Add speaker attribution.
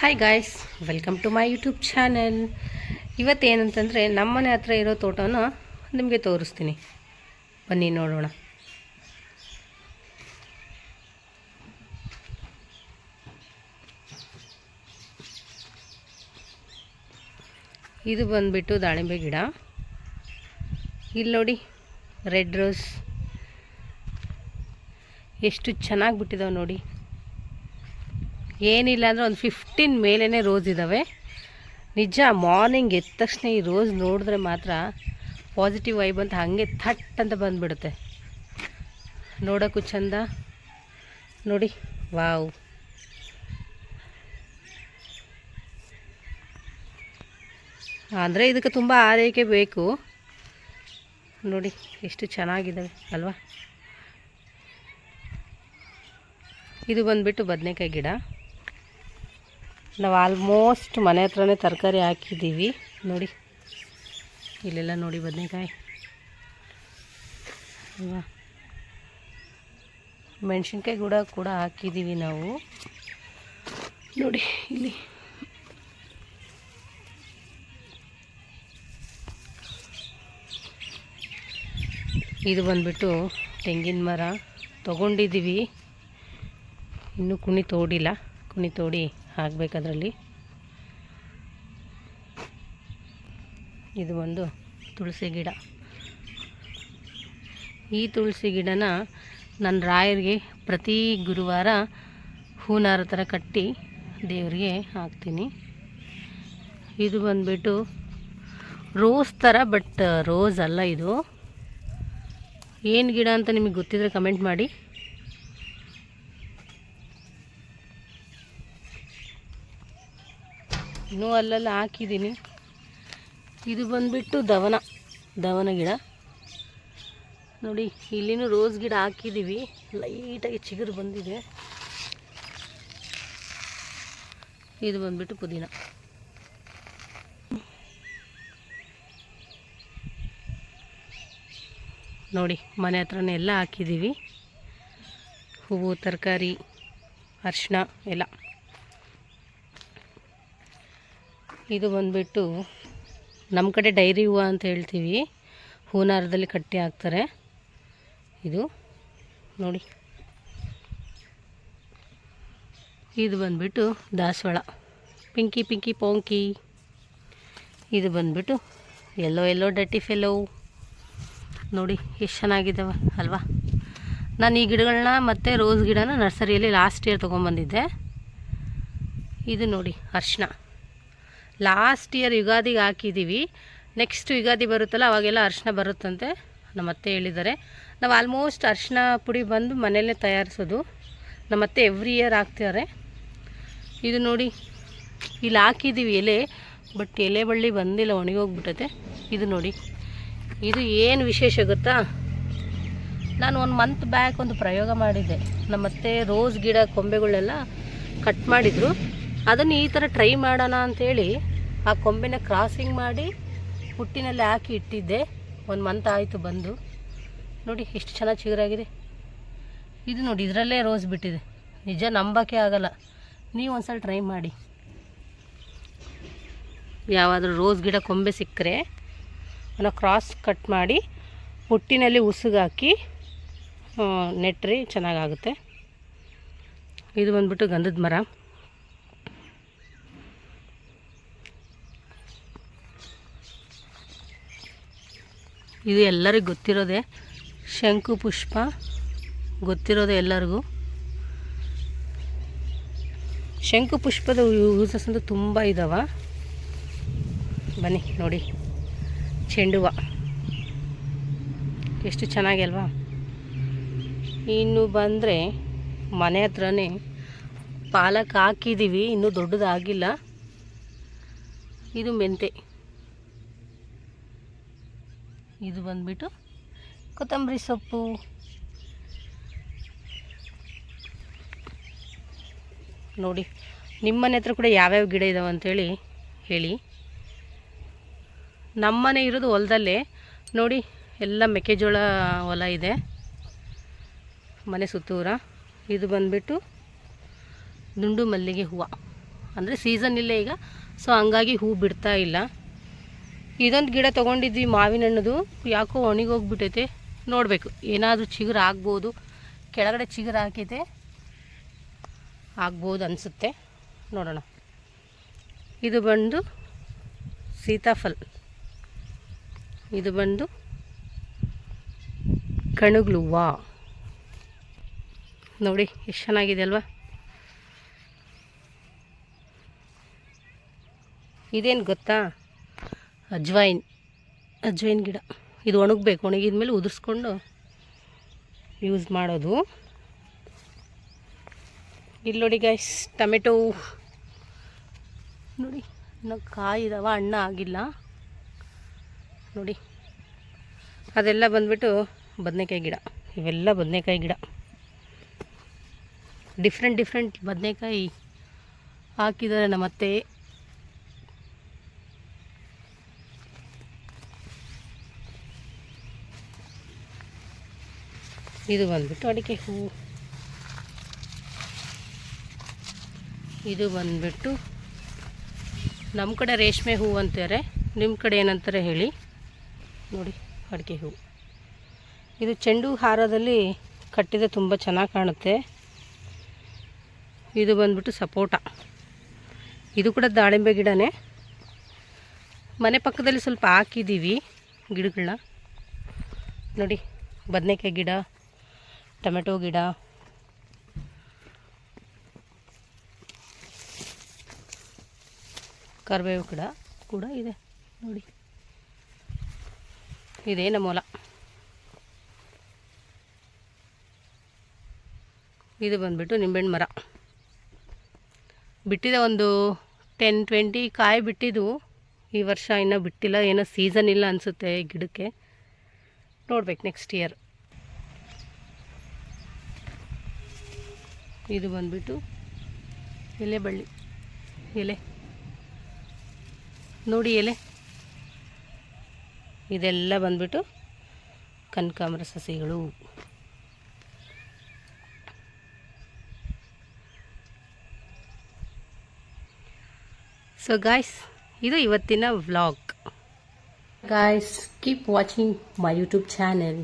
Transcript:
Speaker 1: Hi guys welcome to my YouTube channel ಇವತ್ತೇನಂತಂದರೆ ನಮ್ಮನೆ ಹತ್ರ ಇರೋ ತೋಟನ ನಿಮಗೆ ತೋರಿಸ್ತೀನಿ. ಬನ್ನಿ ನೋಡೋಣ. ಇದು ಬಂದುಬಿಟ್ಟು ದಾಳಿಂಬೆ ಗಿಡ. ಇಲ್ಲಿ ನೋಡಿ, ರೆಡ್ ರೋಸ್. ಎಷ್ಟು ಚೆನ್ನಾಗಿ ಬಿಟ್ಟಿದಾವೆ ನೋಡಿ. ಏನಿಲ್ಲ ಅಂದರೆ ಒಂದು ಫಿಫ್ಟೀನ್ ಮೇಲೇ ರೋಸ್ ಇದ್ದಾವೆ ನಿಜ ಮಾರ್ನಿಂಗ್ ಎದ್ದ ತಕ್ಷಣ ಈ ರೋಸ್ ನೋಡಿದ್ರೆ ಮಾತ್ರ ಪಾಸಿಟಿವ್ ವೈಬ್ ಅಂತ ಹಾಗೆ ಥಟ್ ಅಂತ ಬಂದುಬಿಡುತ್ತೆ. ನೋಡೋಕ್ಕೂ ಚಂದ. ನೋಡಿ, ವಾವ್. ಅಂದರೆ ಇದಕ್ಕೆ ತುಂಬ ಆರೈಕೆ ಬೇಕು. ನೋಡಿ, ಎಷ್ಟು ಚೆನ್ನಾಗಿದ್ದಾವೆ ಅಲ್ವಾ? ಇದು ಬಂದುಬಿಟ್ಟು ಬದನೆಕಾಯಿ ಗಿಡ. ನಾವು ಆಲ್ಮೋಸ್ಟ್ ಮನೆ ಹತ್ರನೇ ತರಕಾರಿ ಹಾಕಿದ್ದೀವಿ. ನೋಡಿ, ಇಲ್ಲೆಲ್ಲ ನೋಡಿ ಬದನೆಕಾಯಿ. ಮೆಣಸಿನ್ಕಾಯಿ ಕೂಡ ಕೂಡ ಹಾಕಿದ್ದೀವಿ ನಾವು. ನೋಡಿ, ಇಲ್ಲಿ. ಇದು ಬಂದ್ಬಿಟ್ಟು ತೆಂಗಿನ ಮರ. ತೊಗೊಂಡಿದ್ದೀವಿ. ಇನ್ನೂ ಕುಣಿ ತೋಡಿಲ್ಲ. ಕುಣಿ ತೋಡಿ ಹಾಕಬೇಕದ್ರಲ್ಲಿ. ಇದು ಒಂದು ತುಳಸಿ ಗಿಡ. ಈ ತುಳಸಿ ಗಿಡನ ನನ್ನ ರಾಯರಿಗೆ ಪ್ರತಿ ಗುರುವಾರ ಹೂನಾರ ಥರ ಕಟ್ಟಿ ದೇವರಿಗೆ ಹಾಕ್ತೀನಿ. ಇದು ಬಂದ್ಬಿಟ್ಟು ರೋಸ್ ಥರ ಬಟ್ ರೋಸ್ ಅಲ್ಲ ಇದು. ಏನು ಗಿಡ ಅಂತ ನಿಮಗೆ ಗೊತ್ತಿದ್ರೆ ಕಮೆಂಟ್ ಮಾಡಿ. ಇನ್ನೂ ಅಲ್ಲೆಲ್ಲ ಹಾಕಿದ್ದೀನಿ. ಇದು ಬಂದ್ಬಿಟ್ಟು ದವನ ದವನ ಗಿಡ. ನೋಡಿ, ಇಲ್ಲಿನೂ ರೋಸ್ ಗಿಡ ಹಾಕಿದ್ದೀವಿ. ಲೈಟಾಗಿ ಚಿಗುರು ಬಂದಿದೆ. ಇದು ಬಂದ್ಬಿಟ್ಟು ಪುದೀನ. ನೋಡಿ, ಮನೆ ಹತ್ರನೇ ಎಲ್ಲ ಹಾಕಿದ್ದೀವಿ. ಹೂವು, ತರಕಾರಿ ಅರಿಶಿನ ಎಲ್ಲ. ಇದು ಬಂದ್ಬಿಟ್ಟು ನಮ್ಮ ಕಡೆ ಡೈರಿ ಹೂವು ಅಂತ ಹೇಳ್ತೀವಿ. ಹೂನಾರದಲ್ಲಿ ಕಟ್ಟಿ ಹಾಕ್ತಾರೆ. ಇದು ನೋಡಿ. ಇದು ಬಂದ್ಬಿಟ್ಟು ದಾಸವಾಳ. ಪಿಂಕಿ ಪಿಂಕಿ, ಪೋಂಕಿ. ಇದು ಬಂದ್ಬಿಟ್ಟು ಎಲ್ಲೋ ಎಲ್ಲೋ ಡಟ್ಟಿ ಫೆಲೋ ನೋಡಿ, ಎಷ್ಟು ಚೆನ್ನಾಗಿದ್ದಾವೆ ಅಲ್ವಾ? ನಾನು ಈ ಗಿಡಗಳನ್ನ ಮತ್ತು ರೋಸ್ ಗಿಡನ ನರ್ಸರಿಯಲ್ಲಿ ಲಾಸ್ಟ್ ಇಯರ್ ತೊಗೊಂಬಂದಿದ್ದೆ. ಇದು ನೋಡಿ, ಅರ್ಶಿನ. ಲಾಸ್ಟ್ ಇಯರ್ ಯುಗಾದಿಗೆ ಹಾಕಿದ್ದೀವಿ. ನೆಕ್ಸ್ಟ್ ಯುಗಾದಿ ಬರುತ್ತಲ್ಲ, ಅವಾಗೆಲ್ಲ ಅರಿಶಿನ ಬರುತ್ತಂತೆ ನಮ್ಮ ಅತ್ತೆ ಹೇಳಿದ್ದಾರೆ. ನಾವು ಆಲ್ಮೋಸ್ಟ್ ಅರಿಶಿನ ಪುಡಿ ಬಂದು ಮನೆಯಲ್ಲೇ ತಯಾರಿಸೋದು. ನಮ್ಮತ್ತೆ ಎವ್ರಿ ಇಯರ್ ಹಾಕ್ತಿದ್ದಾರೆ. ಇದು ನೋಡಿ, ಇಲ್ಲಿ ಹಾಕಿದ್ದೀವಿ ಎಲೆ ಬಟ್ ಎಲೆ ಬಳ್ಳಿ ಬಂದಿಲ್ಲ, ಒಣಗೋಗ್ಬಿಟ್ಟತೆ. ಇದು ನೋಡಿ, ಇದು ಏನು ವಿಶೇಷ ಗೊತ್ತಾ? ನಾನು ಒಂದು ಮಂತ್ ಬ್ಯಾಕ್ ಒಂದು ಪ್ರಯೋಗ ಮಾಡಿದ್ದೆ. ನಮ್ಮ ಅತ್ತೆ ರೋಸ್ ಗಿಡ ಕೊಂಬೆಗಳೆಲ್ಲ ಕಟ್ ಮಾಡಿದರು. ಅದನ್ನು ಈ ಥರ ಟ್ರೈ ಮಾಡೋಣ ಅಂಥೇಳಿ ಆ ಕೊಂಬೆನ ಕ್ರಾಸಿಂಗ್ ಮಾಡಿ ಹುಟ್ಟಿನಲ್ಲಿ ಹಾಕಿ ಇಟ್ಟಿದ್ದೆ. ಒಂದು ಮಂತ್ ಆಯಿತು ಬಂದು. ನೋಡಿ, ಎಷ್ಟು ಚೆನ್ನಾಗಿ ಚಿಗುರಾಗಿದೆ. ಇದು ನೋಡಿ, ಇದರಲ್ಲೇ ರೋಸ್ ಬಿಟ್ಟಿದೆ. ನಿಜ ನಂಬೋಕ್ಕೆ ಆಗಲ್ಲ. ನೀವು ಒಂದ್ಸಲ ಟ್ರೈ ಮಾಡಿ. ಯಾವಾದರೂ ರೋಸ್ ಗಿಡ ಕೊಂಬೆ ಸಿಕ್ಕರೆ, ಅದನ್ನು ಕ್ರಾಸ್ ಕಟ್ ಮಾಡಿ, ಹುಟ್ಟಿನಲ್ಲಿ ಉಸುಗಾಕಿ ನೆಟ್ರಿ ಚೆನ್ನಾಗಾಗುತ್ತೆ ಇದು ಬಂದ್ಬಿಟ್ಟು ಗಂಧದ ಮರ. ಇದು ಎಲ್ಲರಿಗೂ ಗೊತ್ತಿರೋದೆ ಶಂಕು ಪುಷ್ಪ ಗೊತ್ತಿರೋದೆ ಎಲ್ಲರಿಗೂ. ಶಂಕು ಪುಷ್ಪದ ಯೂಸಸ್ ಅಂತ ತುಂಬ ಇದ್ದಾವೆ ಬನ್ನಿ ನೋಡಿ. ಚೆಂಡುವ. ಎಷ್ಟು ಚೆನ್ನಾಗಿ ಅಲ್ವಾ? ಇನ್ನು ಬಂದರೆ ಮನೆ ಹತ್ರನೇ ಪಾಲಕ್ ಹಾಕಿದ್ದೀವಿ ಇನ್ನೂ ದೊಡ್ಡದಾಗಿಲ್ಲ. ಇದು ಮೆಂತೆ. ಇದು ಬಂದ್ಬಿಟ್ಟು ಕೊತ್ತಂಬರಿ ಸೊಪ್ಪು. ನೋಡಿ, ನಿಮ್ಮನೆ ಹತ್ರ ಕೂಡ ಯಾವ್ಯಾವ ಗಿಡ ಇದಾವೆ ಅಂತೇಳಿ ಹೇಳಿ. ನಮ್ಮನೆ ಇರೋದು ಹೊಲದಲ್ಲೇ. ನೋಡಿ, ಎಲ್ಲ ಮೆಕ್ಕೆಜೋಳ ಹೊಲ ಇದೆ. ಮನೆ ಸುತ್ತೂರ ಇದು ಬಂದ್ಬಿಟ್ಟು ದುಂಡು ಮಲ್ಲಿಗೆ ಹೂವು. ಅಂದರೆ ಸೀಸನ್ ಇಲ್ಲೇ ಈಗ. ಸೊ ಹಂಗಾಗಿ ಹೂ ಬಿಡ್ತಾ ಇಲ್ಲ. ಇದೊಂದು ಗಿಡ ತೊಗೊಂಡಿದ್ವಿ ಮಾವಿನ ಹಣ್ಣದು. ಯಾಕೋ ಒಣಗೋಗ್ಬಿಟ್ಟೈತೆ ನೋಡಬೇಕು, ಏನಾದರೂ ಚಿಗುರು ಆಗ್ಬೋದು. ಕೆಳಗಡೆ ಚಿಗುರು ಆಗಿದೆ ಆಗ್ಬೋದು ಅನಿಸುತ್ತೆ. ನೋಡೋಣ. ಇದು ಬಂದು ಸೀತಾಫಲ್. ಇದು ಬಂದು ಕಣಗ್ಲು ವಾ ನೋಡಿ, ಎಷ್ಟು ಚೆನ್ನಾಗಿದೆ ಅಲ್ವಾ? ಇದೇನು ಗೊತ್ತಾ? ಅಜ್ವೈನ್ ಅಜ್ವೈನ್ ಗಿಡ. ಇದು ಒಣಗಬೇಕು ಒಣಗಿದ ಮೇಲೆ ಉದುರಿಸ್ಕೊಂಡು ಯೂಸ್ ಮಾಡೋದು. ಇಲ್ಲಿ ನೋಡಿ ಗೈಸ್ ಟೊಮೆಟೊ. ನೋಡಿ, ಇನ್ನು ಕಾಯಿ ಇದಾವ, ಹಣ್ಣು ಆಗಿಲ್ಲ. ನೋಡಿ, ಅದೆಲ್ಲ ಬಂದ್ಬಿಟ್ಟು ಬದನೆಕಾಯಿ ಗಿಡ. ಇವೆಲ್ಲ ಬದನೆಕಾಯಿ ಗಿಡ. ಡಿಫ್ರೆಂಟ್ ಡಿಫ್ರೆಂಟ್ ಬದನೆಕಾಯಿ ಹಾಕಿದ್ದಾರೆ ನಮ್ಮತ್ತೆ ಇದು ಬಂದ್ಬಿಟ್ಟು ಅಡಿಕೆ ಹೂವು ಇದು ಬಂದ್ಬಿಟ್ಟು ನಮ್ಮ ಕಡೆ ರೇಷ್ಮೆ ಹೂವು ಅಂತಾರೆ. ನಿಮ್ಮ ಕಡೆ ಏನಂತಾರೆ ಹೇಳಿ. ನೋಡಿ, ಅಡಿಕೆ ಹೂವು ಇದು ಚೆಂಡು ಹಾರದಲ್ಲಿ ಕಟ್ಟಿದ್ರೆ ತುಂಬ ಚೆನ್ನಾಗಿ ಕಾಣುತ್ತೆ. ಇದು ಬಂದ್ಬಿಟ್ಟು ಸಪೋಟ. ಇದು ಕೂಡ ದಾಳಿಂಬೆ ಗಿಡನೇ. ಮನೆ ಪಕ್ಕದಲ್ಲಿ ಸ್ವಲ್ಪ ಹಾಕಿದ್ದೀವಿ ಗಿಡಗಳನ್ನ ನೋಡಿ, ಬದನೆಕಾಯಿ ಗಿಡ ಟೊಮೆಟೊ ಗಿಡ. ಕರಿಬೇವು ಗಿಡ ಕೂಡ ಇದೆ, ನೋಡಿ. ಇದೇ ನಮ್ಮ ಹೊಲ. ಇದು ಬಂದ್ಬಿಟ್ಟು ನಿಂಬೆಹಣ್ಣು ಮರ. ಬಿಟ್ಟಿದೆ ಒಂದು ಟೆನ್ ಟ್ವೆಂಟಿ ಕಾಯಿ ಬಿಟ್ಟಿದ್ದು. ಈ ವರ್ಷ ಇನ್ನೂ ಬಿಟ್ಟಿಲ್ಲ, ಏನೋ ಸೀಸನ್ ಇಲ್ಲ ಅನಿಸುತ್ತೆ ಗಿಡಕ್ಕೆ. ನೋಡ್ಬೇಕು ನೆಕ್ಸ್ಟ್ ಇಯರ್ ಇದು ಬಂದ್ಬಿಟ್ಟು ಎಲೆ ಬಳ್ಳಿ. ಎಲೆ. ನೋಡಿ ಎಲೆ. ಇದೆಲ್ಲ ಬಂದ್ಬಿಟ್ಟು ಕನಕಾಂಬರ ಸಸಿಗಳು. ಸೊ ಗಾಯ್ಸ್ ಇದು ಇವತ್ತಿನ vlog guys keep watching my YouTube channel